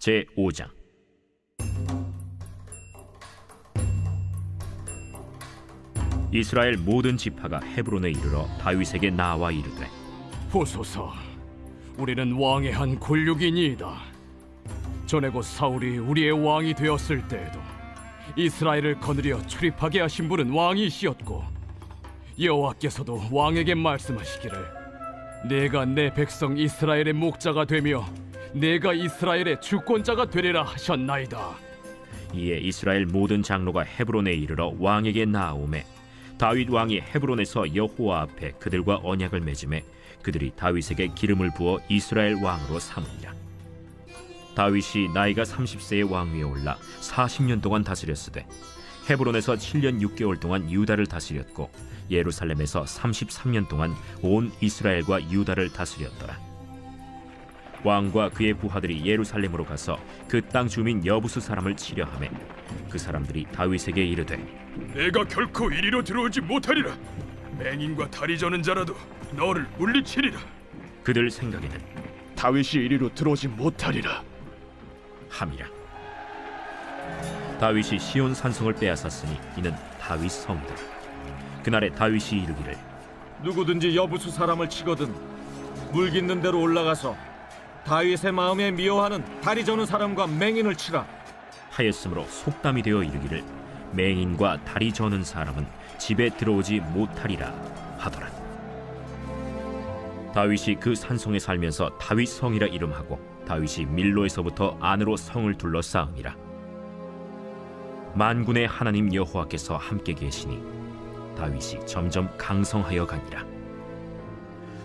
제 5장 이스라엘 모든 지파가 헤브론에 이르러 다윗에게 나와 이르되 보소서, 우리는 왕의 한 골육이니이다. 전에 곧 사울이 우리의 왕이 되었을 때에도 이스라엘을 거느려 출입하게 하신 분은 왕이시었고 여호와께서도 왕에게 말씀하시기를 내가 내 백성 이스라엘의 목자가 되며 내가 이스라엘의 주권자가 되리라 하셨나이다. 이에 이스라엘 모든 장로가 헤브론에 이르러 왕에게 나아오매 다윗 왕이 헤브론에서 여호와 앞에 그들과 언약을 맺음에 그들이 다윗에게 기름을 부어 이스라엘 왕으로 삼으니라 다윗이 나이가 30세의 왕위에 올라 40년 동안 다스렸으되 헤브론에서 7년 6개월 동안 유다를 다스렸고 예루살렘에서 33년 동안 온 이스라엘과 유다를 다스렸더라 왕과 그의 부하들이 예루살렘으로 가서 그 땅 주민 여부수 사람을 치려 하매 그 사람들이 다윗에게 이르되 내가 결코 이리로 들어오지 못하리라. 맹인과 다리 저는 자라도 너를 물리치리라. 그들 생각에는 다윗이 이리로 들어오지 못하리라. 함이라 다윗이 시온 산성을 빼앗았으니 이는 다윗 성이다 그날에 다윗이 이르기를 누구든지 여부수 사람을 치거든 물 깃는 대로 올라가서 다윗의 마음에 미워하는 다리 저는 사람과 맹인을 치라. 하였으므로 속담이 되어 이르기를 맹인과 다리 저는 사람은 집에 들어오지 못하리라 하더라. 다윗이 그 산성에 살면서 다윗 성이라 이름하고 다윗이 밀로에서부터 안으로 성을 둘러싸음이라. 만군의 하나님 여호와께서 함께 계시니 다윗이 점점 강성하여 가니라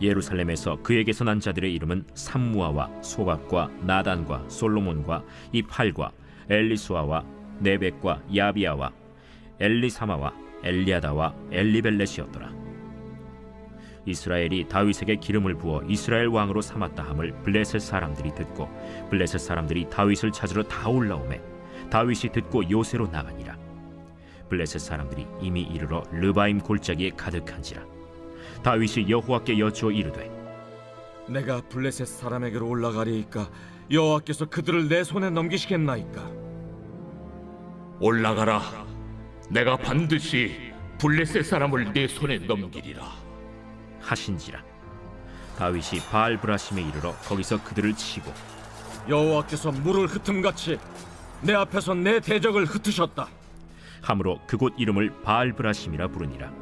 예루살렘에서 그에게서 난 자들의 이름은 삼무아와 소각과 나단과 솔로몬과 이팔과 엘리수아와 네벡과 야비아와 엘리사마와 엘리아다와 엘리벨렛이었더라. 이스라엘이 다윗에게 기름을 부어 이스라엘 왕으로 삼았다 함을 블레셋 사람들이 듣고 블레셋 사람들이 다윗을 찾으러 다 올라오매 다윗이 듣고 요새로 나가니라. 블레셋 사람들이 이미 이르러 르바임 골짜기에 가득한지라. 다윗이 여호와께 여쭈어 이르되 내가 블레셋 사람에게로 올라가리이까? 여호와께서 그들을 내 손에 넘기시겠나이까? 올라가라. 내가 반드시 블레셋 사람을 내 손에 넘기리라. 하신지라. 다윗이 바알 브라심에 이르러 거기서 그들을 치고 여호와께서 물을 흩음같이 내 앞에서 내 대적을 흩으셨다. 함으로 그곳 이름을 바알 브라심이라 부르니라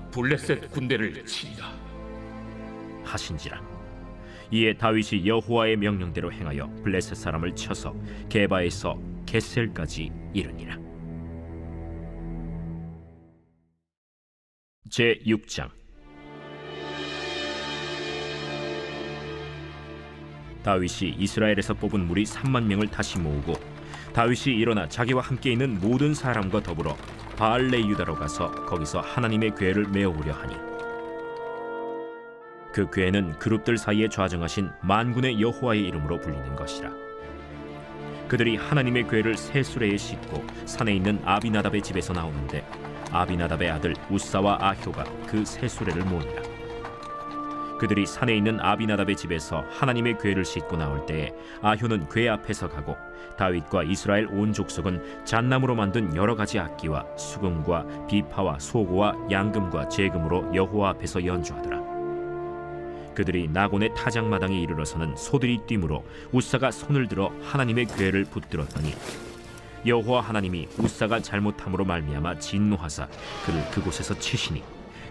블레셋 군대를 치리라. 하신지라. 이에 다윗이 여호와의 명령대로 행하여 블레셋 사람을 쳐서 게바에서 게셀까지 이르니라. 제 6장. 다윗이 이스라엘에서 뽑은 무리 3만 명을 다시 모으고 다윗이 일어나 자기와 함께 있는 모든 사람과 더불어 바알레 유다로 가서 거기서 하나님의 궤를 메어오려 하니 그 궤는 그룹들 사이에 좌정하신 만군의 여호와의 이름으로 불리는 것이라. 그들이 하나님의 궤를 새 수레에 싣고 산에 있는 아비나답의 집에서 나오는데 아비나답의 아들 우사와 아효가 그 새 수레를 모으니라 그들이 산에 있는 아비나답의 집에서 하나님의 궤를 싣고 나올 때에 아효는 궤 앞에서 가고 다윗과 이스라엘 온 족속은 잣나무로 만든 여러 가지 악기와 수금과 비파와 소고와 양금과 제금으로 여호와 앞에서 연주하더라. 그들이 나곤의 타작 마당에 이르러서는 소들이 뛰므로 우사가 손을 들어 하나님의 궤를 붙들었더니 여호와 하나님이 우사가 잘못함으로 말미암아 진노하사 그를 그곳에서 치시니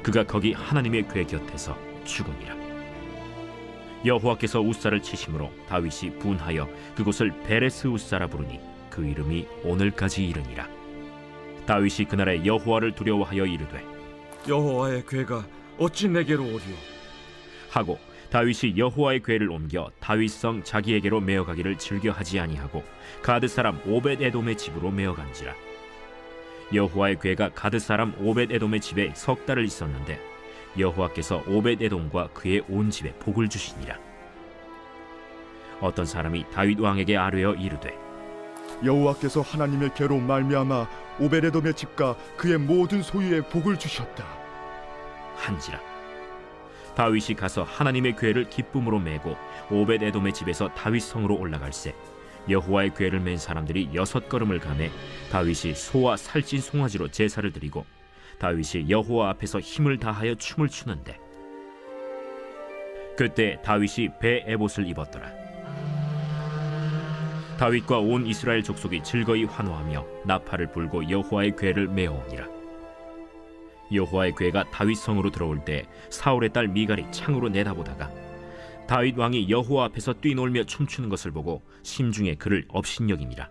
그가 거기 하나님의 궤 곁에서 죽으니라 여호와께서 우사를 치심으로 다윗이 분하여 그곳을 베레스 우사라 부르니 그 이름이 오늘까지 이르니라 다윗이 그날에 여호와를 두려워하여 이르되 여호와의 괴가 어찌 내게로 오리오? 하고 다윗이 여호와의 궤를 옮겨 다윗성 자기에게로 메어가기를 즐겨하지 아니하고 가드 사람 오벳 에돔의 집으로 메어간지라 여호와의 궤가 가드 사람 오벳 에돔의 집에 석 달을 있었는데 여호와께서 오벳 에돔과 그의 온 집에 복을 주시니라 어떤 사람이 다윗 왕에게 아뢰어 이르되 여호와께서 하나님의 괴로 말미암아 오베레돔의 집과 그의 모든 소유에 복을 주셨다. 한지라 다윗이 가서 하나님의 궤를 기쁨으로 메고 오벳 에돔의 집에서 다윗 성으로 올라갈새 여호와의 궤를 맨 사람들이 여섯 걸음을 가매 다윗이 소와 살찐 송아지로 제사를 드리고 다윗이 여호와 앞에서 힘을 다하여 춤을 추는데 그때 다윗이 배 에봇을 입었더라. 다윗과 온 이스라엘 족속이 즐거이 환호하며 나팔을 불고 여호와의 궤를 메어오니라 여호와의 궤가 다윗 성으로 들어올 때 사울의 딸 미갈이 창으로 내다보다가 다윗 왕이 여호와 앞에서 뛰놀며 춤추는 것을 보고 심중에 그를 업신여기니라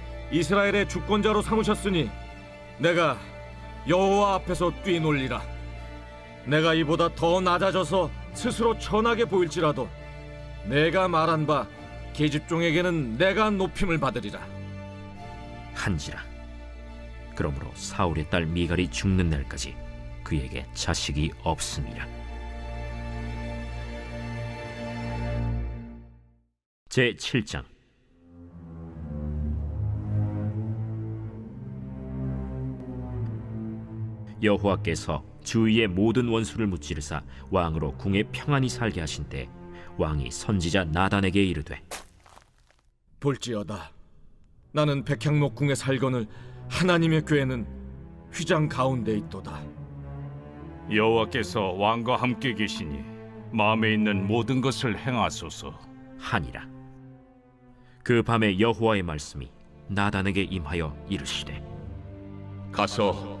이스라엘의 주권자로 삼으셨으니 내가 여호와 앞에서 뛰놀리라. 내가 이보다 더 낮아져서 스스로 천하게 보일지라도 내가 말한 바 계집종에게는 내가 높임을 받으리라. 한지라 그러므로 사울의 딸 미갈이 죽는 날까지 그에게 자식이 없음이라 제 7장 여호와께서 주위의 모든 원수를 무찌르사 왕으로 궁에 평안히 살게 하신 때 왕이 선지자 나단에게 이르되 볼지어다. 나는 백향목 궁에 살거늘 하나님의 궤는 휘장 가운데 있도다. 여호와께서 왕과 함께 계시니 마음에 있는 모든 것을 행하소서. 하니라 그 밤에 여호와의 말씀이 나단에게 임하여 이르시되 가서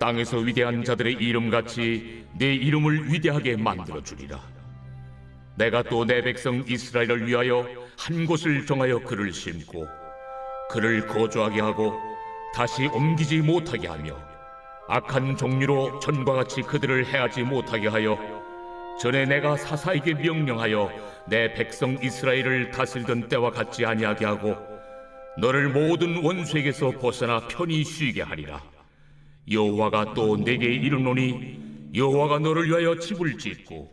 땅에서 위대한 자들의 이름같이 내 이름을 위대하게 만들어 주리라. 내가 또 내 백성 이스라엘을 위하여 한 곳을 정하여 그를 심고 그를 거주하게 하고 다시 옮기지 못하게 하며 악한 종류로 전과 같이 그들을 해하지 못하게 하여 전에 내가 사사에게 명령하여 내 백성 이스라엘을 다스리던 때와 같지 아니하게 하고 너를 모든 원수에게서 벗어나 편히 쉬게 하리라. 여호와가 또 내게 이르노니 여호와가 너를 위하여 집을 짓고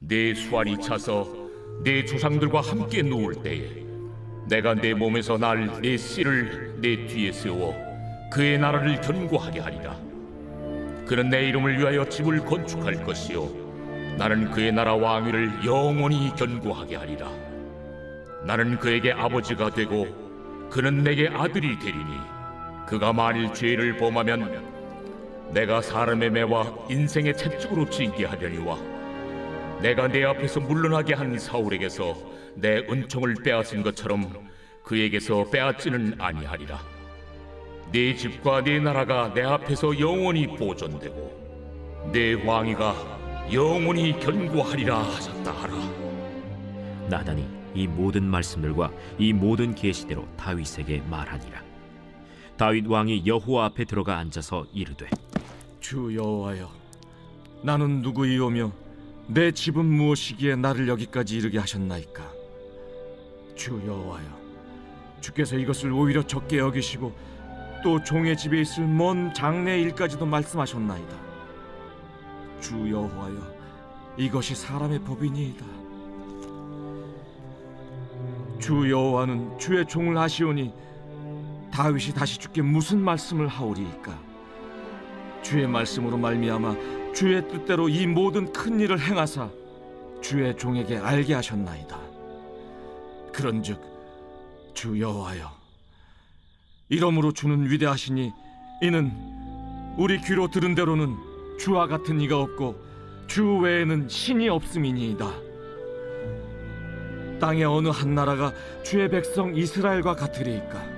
내 수완이 차서 내 조상들과 함께 누울 때에 내가 내 몸에서 날 내 씨를 내 뒤에 세워 그의 나라를 견고하게 하리라. 그는 내 이름을 위하여 집을 건축할 것이요 나는 그의 나라 왕위를 영원히 견고하게 하리라. 나는 그에게 아버지가 되고 그는 내게 아들이 되리니 그가 만일 죄를 범하면 내가 사람의 매와 인생의 채찍으로 징계 하려니와 내가 내 앞에서 물러나게 한 사울에게서 내 은총을 빼앗은 것처럼 그에게서 빼앗지는 아니하리라 네 집과 네 나라가 내 앞에서 영원히 보존되고 내 왕위가 영원히 견고하리라 하셨다 하라 나단이 이 모든 말씀들과 이 모든 계시대로 다윗에게 말하니라. 다윗 왕이 여호와 앞에 들어가 앉아서 이르되 주 여호와여 나는 누구이오며 내 집은 무엇이기에 나를 여기까지 이르게 하셨나이까? 주 여호와여 주께서 이것을 오히려 적게 여기시고 또 종의 집에 있을 먼 장래 일까지도 말씀하셨나이다. 주 여호와여 이것이 사람의 법이니이다. 주 여호와는 주의 종을 하시오니 다윗이 다시 주께 무슨 말씀을 하오리이까 주의 말씀으로 말미암아 주의 뜻대로 이 모든 큰 일을 행하사 주의 종에게 알게 하셨나이다. 그런즉 주 여호와여 이러므로 주는 위대하시니 이는 우리 귀로 들은 대로는 주와 같은 이가 없고 주 외에는 신이 없음이니이다. 땅의 어느 한 나라가 주의 백성 이스라엘과 같으리이까?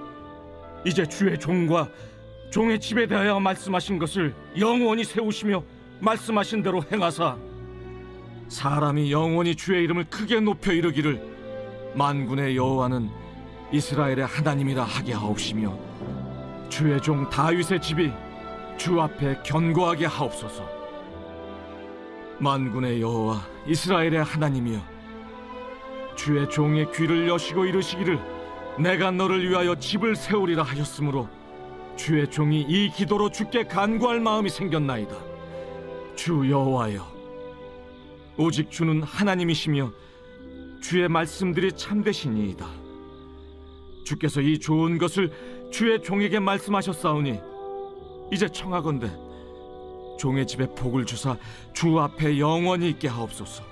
이제 주의 종과 종의 집에 대하여 말씀하신 것을 영원히 세우시며 말씀하신 대로 행하사. 사람이 영원히 주의 이름을 크게 높여 이르기를 만군의 여호와는 이스라엘의 하나님이라 하게 하옵시며 주의 종 다윗의 집이 주 앞에 견고하게 하옵소서. 만군의 여호와 이스라엘의 하나님이여 주의 종의 귀를 여시고 이르시기를 내가 너를 위하여 집을 세우리라 하셨으므로 주의 종이 이 기도로 주께 간구할 마음이 생겼나이다. 주 여호와여, 오직 주는 하나님이시며 주의 말씀들이 참되시니이다. 주께서 이 좋은 것을 주의 종에게 말씀하셨사오니 이제 청하건대 종의 집에 복을 주사 주 앞에 영원히 있게 하옵소서.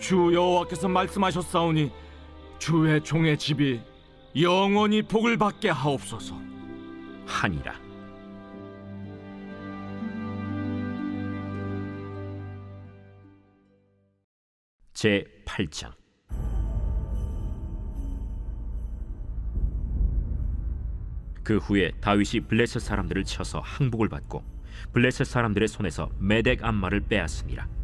주 여호와께서 말씀하셨사오니 주의 종의 집이 영원히 복을 받게 하옵소서. 하니라. 제 8장 그 후에 다윗이 블레셋 사람들을 쳐서 항복을 받고 블레셋 사람들의 손에서 메덱 암마를 빼앗으니라.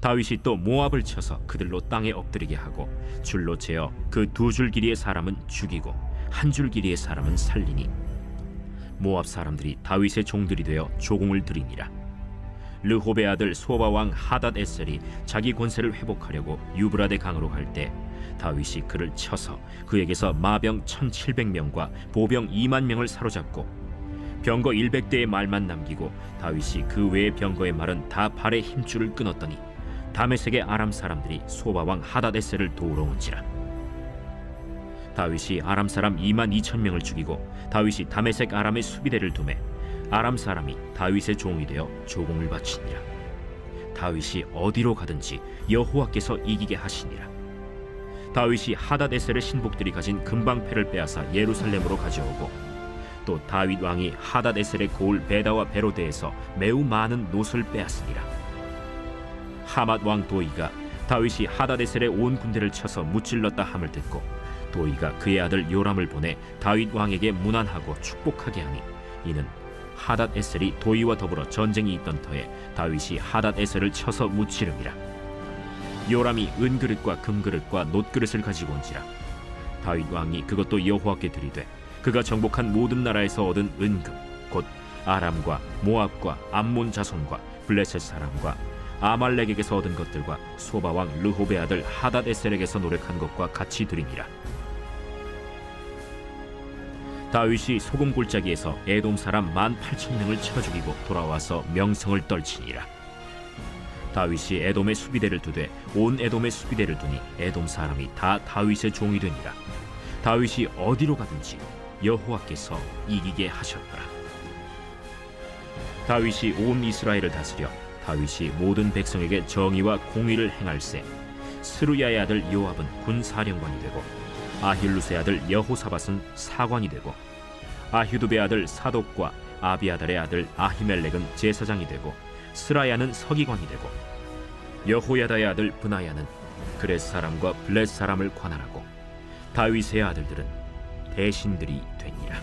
다윗이 또 모압을 쳐서 그들로 땅에 엎드리게 하고 줄로 재어 그 두 줄 길이의 사람은 죽이고 한 줄 길이의 사람은 살리니 모압 사람들이 다윗의 종들이 되어 조공을 들이니라. 르호베 아들 소바 왕 하닷 에셀이 자기 권세를 회복하려고 유브라데 강으로 갈 때 다윗이 그를 쳐서 그에게서 마병 1,700명과 보병 2만 명을 사로잡고 병거 100대의 말만 남기고 다윗이 그 외의 병거의 말은 다 발의 힘줄을 끊었더니 다메섹의 아람 사람들이 소바 왕 하닷 에셀을 도우러 온지라. 다윗이 아람 사람 2만 2천 명을 죽이고 다윗이 다메섹 아람의 수비대를 두매 아람 사람이 다윗의 종이 되어 조공을 바치니라. 다윗이 어디로 가든지 여호와께서 이기게 하시니라. 다윗이 하다데셀의 신복들이 가진 금방패를 빼앗아 예루살렘으로 가져오고 또 다윗 왕이 하다데셀의 고을 베다와 베로데에서 매우 많은 노을 빼앗으니라 하맛 왕 도이가 다윗이 하다데셀의 온 군대를 쳐서 무찔렀다 함을 듣고 도이가 그의 아들 요람을 보내 다윗 왕에게 문안하고 축복하게 하니 이는 하닷 에셀이 도이와 더불어 전쟁이 있던 터에 다윗이 하닷 에셀을 쳐서 무찌름이라. 요람이 은그릇과 금그릇과 놋그릇을 가지고 온지라. 다윗 왕이 그것도 여호와께 드리되 그가 정복한 모든 나라에서 얻은 은금 곧 아람과 모압과 암몬 자손과 블레셋 사람과 아말렉에게서 얻은 것들과 소바 왕 르호베 아들 하닷 에셀에게서 노력한 것과 같이 드리니라. 다윗이 소금 골짜기에서 에돔 사람 만 팔천 명을 쳐 죽이고 돌아와서 명성을 떨치니라. 다윗이 에돔의 수비대를 두되 온 에돔의 수비대를 두니 에돔 사람이 다 다윗의 종이 되니라. 다윗이 어디로 가든지 여호와께서 이기게 하셨더라. 다윗이 온 이스라엘을 다스려 다윗이 모든 백성에게 정의와 공의를 행할세. 스루야의 아들 요압은 군 사령관이 되고 아힐루스의 아들 여호사밧은 사관이 되고 아휴두베 아들 사독과 아비아달의 아들 아히멜렉은 제사장이 되고 스라야는 서기관이 되고 여호야다의 아들 브나야는 그렛 사람과 블렛 사람을 관할하고 다윗의 아들들은 대신들이 되니라